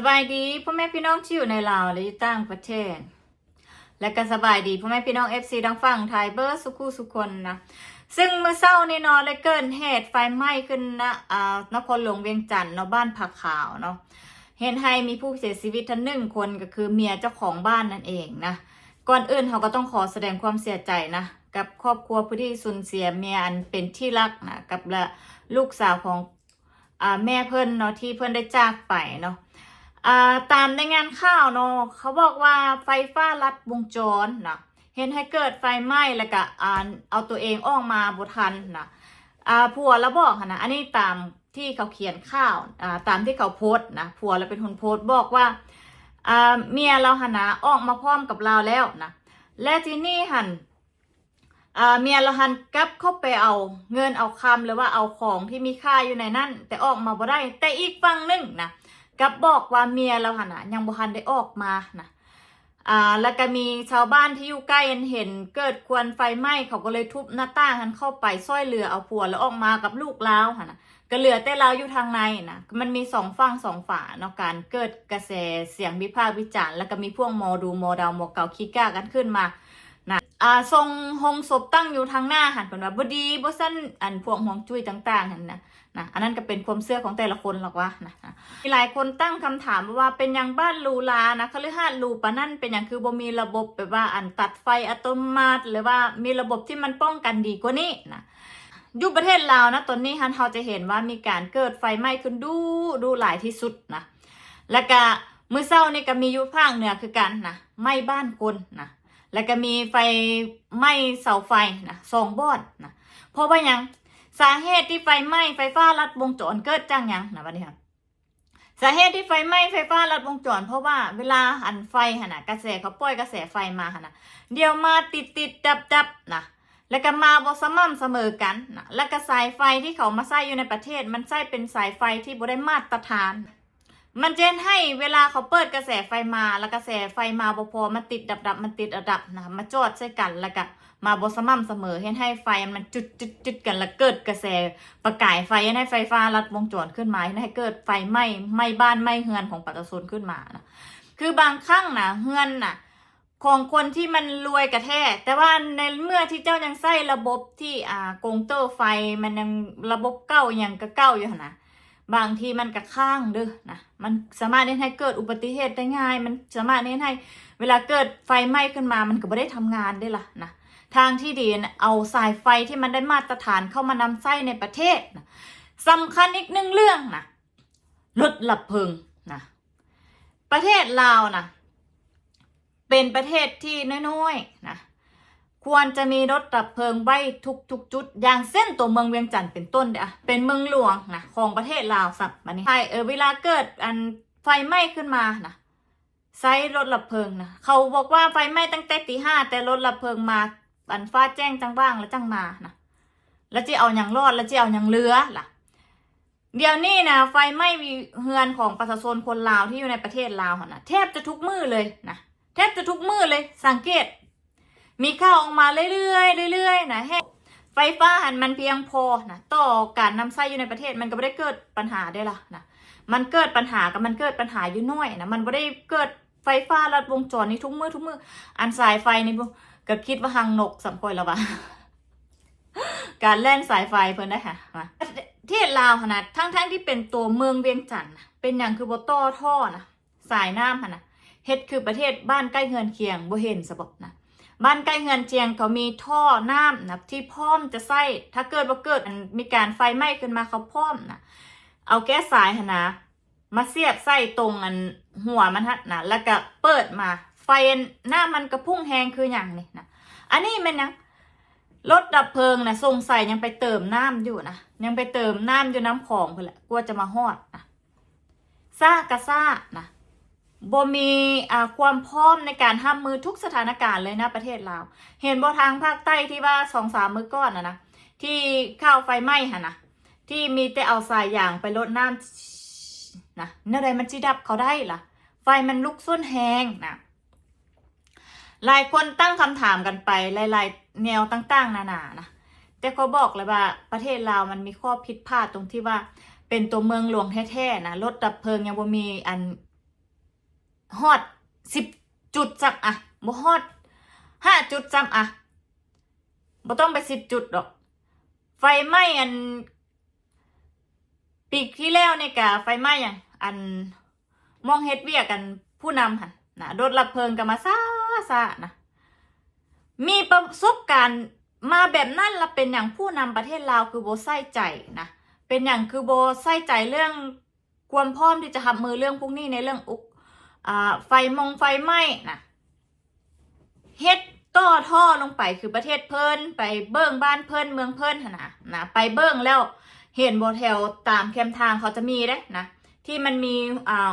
สบายดีพ่อแม่พี่น้องที่อยู่ในลาวและอยู่ต่างประเทศ และก็สบายดีพ่อแม่พี่น้อง FC ดังฝั่งไทยเบอร์สุขุสุคนนะซึ่งเมื่อเช้านี่เนาะเลยเกิดเหตุไฟไหม้ขึ้นนะอ่านครหลวงเวียงจันทน์เนาะบ้านผักขาวเนาะเห็นให้มีผู้เสียชีวิตท่านหนึ่งคนก็คือเมียเจ้าของบ้านนั่นเองนะก่อนอื่นเขาก็ต้องขอแสดงความเสียใจนะกับครอบครัวผู้ที่สูญเสียเมียอันเป็นที่รักนะกับละลูกสาวของอ่าแม่เพิ่อนเนาะที่เพิ่อนได้จากไปเนาะ ตามในงานข่าวเนาะเขาบอกว่าไฟฟ้าลัดวงจรนะเห็นให้เกิดไฟไหม้แล้วก็เอาตัวเองออกมาบ่ทันนะผัวแล้วบอกนะอันนี้ตามที่เขาเขียนข่าวตามที่เขาโพสนะผัวแล้วเป็นคนโพสบอกว่าเมียเราหันนะออกมาพร้อมกับเราแล้วนะและที่นี่หันเมียเราหันกลับเข้าไปเอาเงินเอาคำหรือว่าเอาของที่มีค่าอยู่ในนั้นแต่ออกมาบ่ได้แต่อีกฝั่งหนึงนะ กับบอกว่าเมียเราหันนะยังบ่ทันได้ออกมานะอ่าแล้วก็มีชาวบ้านที่อยู่ใกล้เห็นเกิดควันไฟไหม้เขาก็เลยทุบหน้าต่างหันเข้าไปซ้อยเรือเอาผัวแล้วออกมากับลูกเล้าวหันนะก็เหลือแต่เราอยู่ทางในนะมันมีสองฝั่งสองฝาเนาะการเกิดกระแสเสียงวิพากษ์วิจารณ์แล้วก็มีพวกโมดูโมดาวโมเกาคิก้ากันขึ้นมา นะอ่าทรงหงศพตั้งอยู่ทางหน้าหันเป็นว่าบดีบ่สั้นอันพวกหวงจุ้ยต่างๆนั่นนะนะอันนั้นก็เป็นความเชื่อของแต่ละคนหรอกวะนะนะมีหลายคนตั้งคำถามว่าเป็นอย่างบ้านลูลานะคฤหาสน์ลูปะนั่นเป็นอย่างคือบ่มีระบบแบบว่าอันตัดไฟอัตโนมัติหรือว่ามีระบบที่มันป้องกันดีกว่านี้นะอยู่ประเทศลาวนะตอนนี้ฮันเราจะเห็นว่ามีการเกิดไฟไหม้ขึ้นดูดูหลายที่สุดนะแล้วก็มือเช้านี่ก็มียู่ภาคเหนือคือกันนะไหม้บ้านคนนะ แล้วก็มีไฟไหม้เสาไฟนะสองบอนนะเพราะว่ายังสาเหตุที่ไฟไหม้ไฟฟ้าลัดวงจรเกิดจากยังนะวันนี้ครับสาเหตุที่ไฟไหม้ไฟฟ้าลัดวงจรเพราะว่าเวลาหันไฟหันนะกระแสเขาปล่อยกระแสไฟมาหันนะเดี๋ยวมาติดติดดับดับนะแล้วก็มาบอสม่ำเสมอกันนะแล้วก็สายไฟที่เขามาใส่อยู่ในประเทศ มันใส่เป็นสายไฟที่บ่ได้มาตรฐาน มันเจนให้เวลาเขาเปิดกระแสไฟมาแล้วกระแสไฟมาบพอมันติดดับดับๆมันติดระดับนะมาจอดใส่กันแล้วก็มาบอสม่ำเสมอเห็นให้ไฟมันจุดจุดจุดกันแล้วเกิดกระแสประกายไฟให้ไฟฟ้าลัดวงจรขึ้นมาให้เกิดไฟไหม้ไหม้บ้านไหม้เฮือนของประชาชนขึ้นมานะคือบางครั้งนะเฮือนนะของคนที่มันรวยกระแท้แต่ว่าในเมื่อที่เจ้ายังใส่ระบบที่อ่ากงเตอร์ไฟมันยังระบบเก้ายังก็เก้าอยู่นะ บางทีมันก็ข้างเด้อนะมันสามารถเน้นให้เกิดอุบัติเหตุได้ง่าย มันสามารถเน้นให้เวลาเกิดไฟไหม้ขึ้นมามันก็ไม่ได้ทำงานได้ล่ะนะทางที่ดีนะเอาสายไฟที่มันได้มาตรฐานเข้ามานำใส้ในประเทศนะสำคัญอีกหนึ่งเรื่องนะรถหลับเพลิงนะประเทศลาวนะเป็นประเทศที่น้อยๆนะ ควรจะมีรถดับเพลิงไว้ทุกๆจุด อย่างเส้นตัวเมืองเวียงจันทร์เป็นต้นเด้อเป็นเมืองหลวงนะของประเทศลาวสับมันนี่ใช่เออเวลาเกิดอันไฟไหม้ขึ้นมานะใช้รถดับเพลิงนะเขาบอกว่าไฟไหม้ตั้งแต่ตีห้าแต่รถดับเพลิงมาอันฟ้าแจ้งจังว่างแล้วจังมานะแล้วจะเอาอย่างรอดแล้วจะเอาอย่างเรือล่ะ เดี๋ยวนี้นะไฟไหม้เฮือนของประชาชนคนลาวที่อยู่ในประเทศลาวหั่นนะแทบจะทุกมือเลยนะแทบจะทุกมือเลยสังเกต มีข้าวออกมาเรื่อยๆเรื่อยๆนะให้ไฟฟ้าหันมันเพียงพอนะต่อการนำไส้อยู่ในประเทศมันก็ไม่ได้เกิดปัญหาได้ละนะมันเกิดปัญหากับมันเกิดปัญหาอยู่น้อยนะมันไม่ได้เกิดไฟฟ้าลัดวงจรนี่ทุกมือทุกมืออันสายไฟนี่ก็คิดว่าหังนกสำคอยแล้ววะการแล่นสายไฟเพิ่นได้ค่ะมาประเทศลาวขนาดทั้งๆที่เป็นตัวเมืองเวียงจันทน์เป็นอย่างคือบ่ต่อท่อนะสายน้ำนะเฮ็ดคือประเทศบ้านใกล้เฮือนเคียงบ่เห็นสบนะ บ้านใกล้เฮือนเคียงเขามีท่อน้ำนะที่พร้อมจะใส่ถ้าเกิดว่าเกิดอันมีการไฟไหม้ขึ้นมาเขาพร้อมนะเอาแก๊สายหนะมาเสียบใส่ตรงอันหัวมันฮะนะแล้วก็เปิดมา ไฟหน้ามันกระพุ่งแหงคืออย่างนี้นะอันนี้มันนะรถดับเพลิงนะสงสัยยังไปเติมน้ำอยู่นะยังไปเติมน้ำอยู่น้ำของเพื่อแหละกลัวจะมาฮอดนะซ่ากะซ่านะ บ่มีความพร้อมในการห้ามมือทุกสถานการณ์เลยนะประเทศลาว เห็นบ่ทางภาคใต้ที่ว่าสองสามมือก่อนนะนะที่ข้าวไฟไหม้หะนะที่มีแต่เอาสายยางไปลดน้ำนะเนื่อใดมันจิดับเขาได้ล่ะ ไฟมันลุกส้นแหงนะหลายคนตั้งคำถามกันไปหลายๆ แนวต่างๆ นานานะแต่เขาบอกเลยว่าประเทศลาวมันมีข้อผิดพลาดตรงที่ว่าเป็นตัวเมืองหลวงแท้ๆนะรถดับเพลิงยังบ่มีอัน ฮอดสิบจุดจับอะบ่ฮอดห้าจุดจับอะบ่ต้องไปสิบจุดดอก ไฟไหม้อัน ปีกที่แล้วเนี่ยกะไฟไหม้อย่างอันมองเฮ็ดเวียกันผู้นำหันนะรถรับเพลิงกันมาซาซานะมีประสบการณ์มาแบบนั้นละเป็นอย่างผู้นำประเทศลาวคือโบใส่ใจนะเป็นอย่างคือโบใส่ใจเรื่องความพร้อมที่จะทำมือเรื่องพวกนี้ในเรื่องอุก ไฟมงไฟไหม้นะเฮ็ดต่อท่อลงไปคือประเทศเพิ่นไปเบิ้งบ้านเพิ่นเมืองเพิ่นนะนะไปเบิ้งแล้วเห็นโบแถวตามแคมทางเขาจะมีได้นะที่มันมีอ่า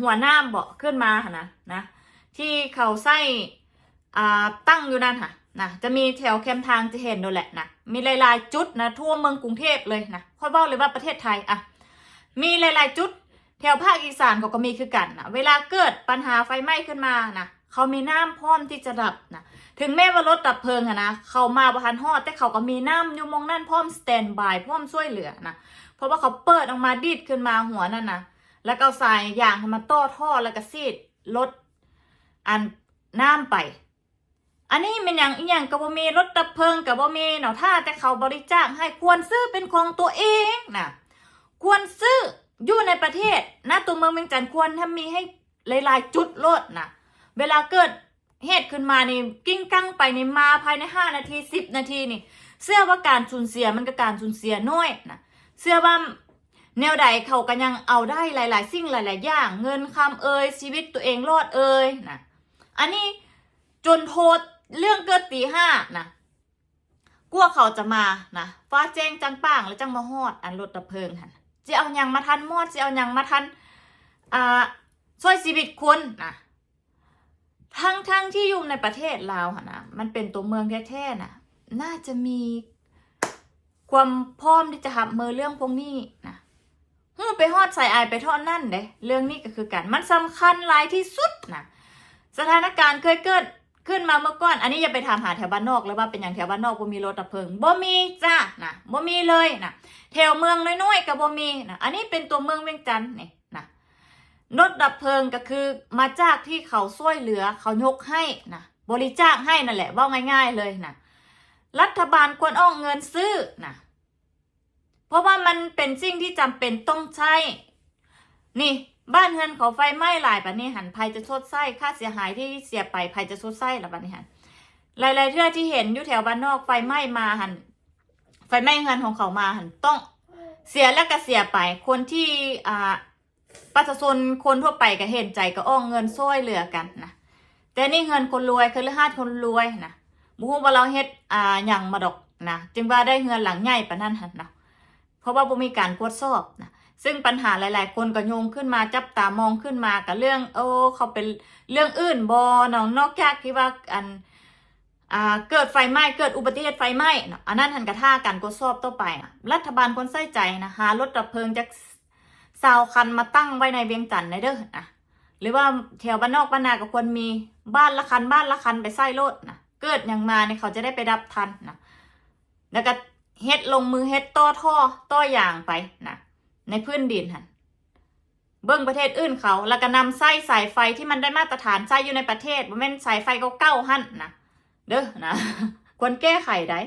หัวหน้าเบาะขึ้นมาค่ะนะนะ ที่เขาใส่อ่าตั้งอยู่นั่นค่ะนะจะมีแถวแคมทางจะเห็นดูแหละนะมีหลายๆจุดนะทั่วเมืองกรุงเทพเลยนะค่อยบอกเลยว่าประเทศไทยอะมีหลายๆจุด แถวภาคอีสานเขาก็มีคือกันนะเวลาเกิดปัญหาไฟไหม้ขึ้นมานะเขามีน้ำพร้อมที่จะดับนะถึงแม้ว่ารถดับเพลิงอะนะเขามาประทันฮอดแต่เขาก็มีน้ำอยู่มองนั่นพร้อมสแตนบายพร้อมช่วยเหลือนะเพราะว่าเขาเปิดออกมาดีดขึ้นมาหัวนั่นนะแล้วก็เอาสายยางมาต่อท่อแล้วก็ซีดรถอันน้ำไป อันนี้เป็นอย่างอีกอย่างกับบ่มีรถดับเพลิงกับบ่มีเนาะถ้าแต่เขาบริจาคให้ควรซื้อเป็นของตัวเองนะควรซื้อ อยู่ในประเทศนะตัวเมืองเวียงจันทร์ควรทำมีให้หลายๆจุดโลดนะเวลาเกิดเหตุขึ้นมานี่กิ้งกั้งไปในมาภายในห้านาทีสิบนาทีนี่ เสื้อว่าการสูญเสียมันก็การสูญเสียน้อยนะเสื้อว่าแนวใดเขาก็ยังเอาได้หลาย ๆ สิ่งหลาย ๆ อย่าง เงินคำเอ่ยชีวิตตัวเองรอดเอ่ยนะอันนี้จนโทษเรื่องเกิดตีห้านะกลัวเขาจะมานะฟ้าแจ้งจังป้างแล้วจังมาฮอดอันรถดับเพลิงหัน จะเอาหยังมาทันมอดจะเอาหยังมาทันอ่าช่วยชีวิตคนนะทั้งทั้งที่อยู่ในประเทศลาวค่ะนะมันเป็นตัวเมืองแท้ๆนะน่าจะมีความพร้อมที่จะหับมือเรื่องพวกนี้นะฮึไปฮอดใส่อายไปทอดนั่นเด้เรื่องนี้ก็คือกันมันสำคัญหลายที่สุดนะสถานการณ์เคยเกิด ขึ้นมาเมื่อก่อน อันนี้อย่าไปถามหาแถวบ้านนอกเลยว่าเป็นอย่างแถวบ้านนอกบ่มีรถดับเพลิงบ่มีจ้านะบ่มีเลยนะแถวเมืองน้อยๆกับบ่มีนะอันนี้เป็นตัวเมืองเวียงจันทน์นี่นะรถดับเพลิงก็คือมาจากที่เขาช่วยเหลือเขายกให้นะบริจาคให้นั่นแหละว่าง่าย ๆเลยนะรัฐบาลควรเอาเงินซื้อนะเพราะว่ามันเป็นสิ่งที่จำเป็นต้องใช้นี่ บ้านเฮือนเขาไฟไหม้หลายปะนี่หันภัยจะชดไส้ค่าเสียหายที่เสียไปภัยจะชดไส้ละปะนี่หันหลาย ๆเทื่อที่เห็นอยู่แถวบ้านนอกไฟไหม้มาหันไฟไหม้เฮือนของเขามาหันต้องเสียแล้วก็เสียไป คนที่อ่าประชาชนคนทั่วไปก็เห็นใจก็อ้องเงินช่วยเหลือกันนะแต่นี่เงินคนรวยคือเลือดคนรวยนะบุฮูว่าเราเฮ็ดอ่าหยังมาดอกนะจึงว่าได้เงินหลังใหญ่ปานนั้นหันนะเพราะว่าบ่มีการตรวจสอบนะ ซึ่งปัญหาหลาย ๆ คนก็โยงขึ้นมาจับตามองขึ้นมากับเรื่อง โอ้เขาเป็นเรื่องอื่นบ่เนาะนอกจากที่ว่าอันอ่าเกิดไฟไหม้เกิดอุบัติเหตุไฟไหม้อันนั้นหันกระท่าการตรวจสอบต่อไป รัฐบาลคนใส่ใจนะหารถดับเพลิงจากซาวคันมาตั้งไว้ในเวียงจันทน์ในเด้อนะหรือว่าแถวบ้านนอกบ้านนาก็ควรมีบ้านละคันบ้านละคันไปใส่รถนะเกิดอย่างมาเนี่ยเขาจะได้ไปดับทันนะแล้วก็เฮ็ดลงมือเฮ็ดต่อท่อต่ออย่างไปนะ ในพื้นดินหันเบิ้งประเทศอื่นเขา แล้วก็นำไส้สายไฟที่มันได้มาตรฐานใช้อยู่ในประเทศบ่แม่นสายไฟเก่าๆหั่นนะเด้อนะควรแก้ไขได้